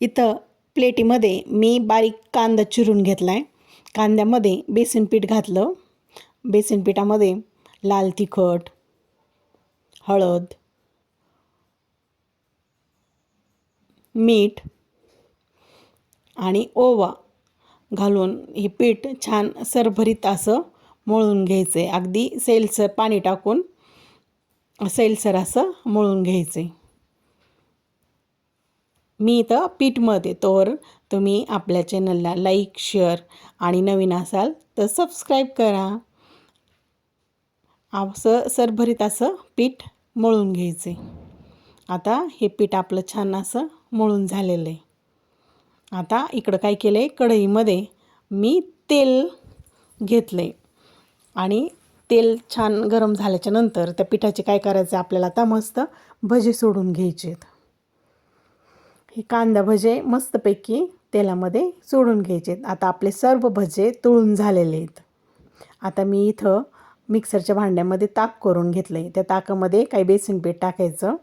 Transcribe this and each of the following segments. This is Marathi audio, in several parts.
इथं प्लेटीमध्ये मी बारीक कांदा चिरून घेतला आहे कांद्यामध्ये बेसन पीठ घातलं. बेसन पिठामध्ये लाल तिखट हळद मीठ आणि ओवा घालून हे पीठ छान सरभरीत असं मळून घ्यायचं आहे अगदी सैलसर पाणी टाकून सैलसर असं मळून घ्यायचं आहे मी इथं पीठमध्ये तोवर तुम्ही आपल्या चॅनलला लाईक शेअर आणि नवीन असाल तर सबस्क्राईब करा. असं सरभरीत असं पीठ मळून घ्यायचे. आता हे पीठ आपलं छान असं मळून झालेलं आहे. आता इकडं काय केलं आहे कढईमध्ये मी तेल घेतलं आहे आणि तेल छान गरम झाल्याच्यानंतर त्या पिठाचे काय करायचं? आपल्याला आता मस्त भजे सोडून घ्यायचे आहेत हे कांदा भजे मस्तपैकी तेलामध्ये सोडून घ्यायचे आता आपले सर्व भजे तळून झालेले आहेत. आता मी इथं मिक्सरच्या भांड्यामध्ये ताक करून घेतलं आहे त्या ताकामध्ये काही बेसन पीठ टाकायचं.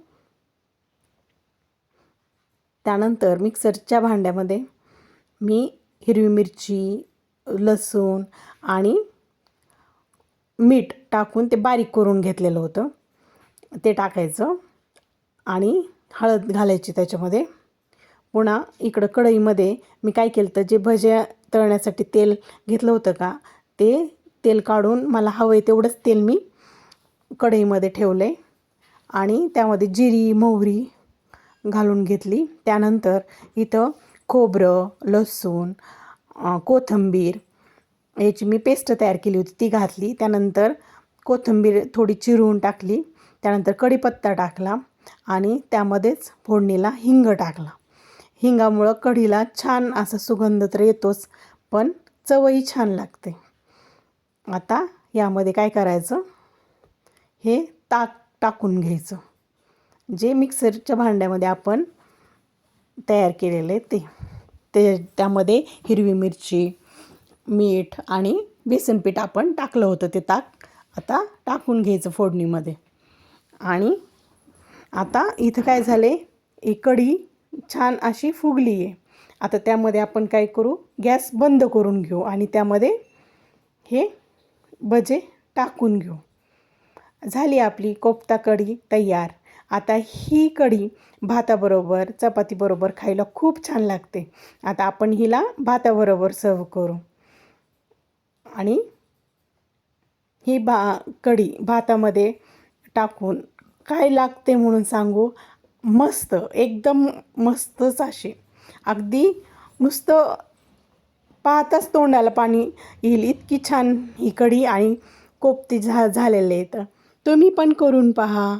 त्यानंतर मिक्सरच्या भांड्यामध्ये मी हिरवी मिरची लसूण आणि मीठ टाकून ते बारीक करून घेतलेलं होतं. ते टाकायचं आणि हळद घालायची त्याच्यामध्ये. पुन्हा इकडं कढईमध्ये मी काय केलं तर जे भज्या तळण्यासाठी तेल घेतलं होतं का ते तेल काढून मला हवं आहे तेवढंच तेल मी कढईमध्ये ठेवलं आहे आणि त्यामध्ये जिरी मोहरी घालून घेतली. त्यानंतर इथं खोबरं लसूण कोथिंबीर याची मी पेस्ट तयार केली होती ती घातली. त्यानंतर कोथिंबीर थोडी चिरून टाकली. त्यानंतर कढीपत्ता टाकला आणि त्यामध्येच फोडणीला हिंग टाकला. हिंगामुळं कढीला छान असा सुगंध तर येतोच पण चवही छान लागते. आता यामध्ये काय करायचं? हे ताक टाकून घ्यायचं. जे मिक्सरच्या भांड्यामध्ये आपण तयार केलेलं आहे ते. ते त्यामध्ये हिरवी मिरची मीठ आणि बेसन पीठ आपण टाकलं होतं ते ताक. आता टाकून घ्यायचं फोडणीमध्ये. आणि आता इथं काय झाले? ही कढी छान अशी फुगली आहे. आता त्यामध्ये आपण काय करू? गॅस बंद करून घेऊ आणि त्यामध्ये हे भजे टाकून घेऊ. झाली आपली कोफ्ता कढी तयार. आता ही कढी भाताबरोबर चपातीबरोबर खायला खूप छान लागते. आता आपण हिला भाताबरोबर सर्व करू. आणि ही भा कढी भातामध्ये टाकून काय लागते म्हणून सांगू? मस्त एकदम मस्तच अशी. अगदी नुसतं पाहताच तोंडाला पाणी येईल. इतकी छान ही कढी आणि कोपती झा झालेले आहेत. तुम्ही पण करून पहा.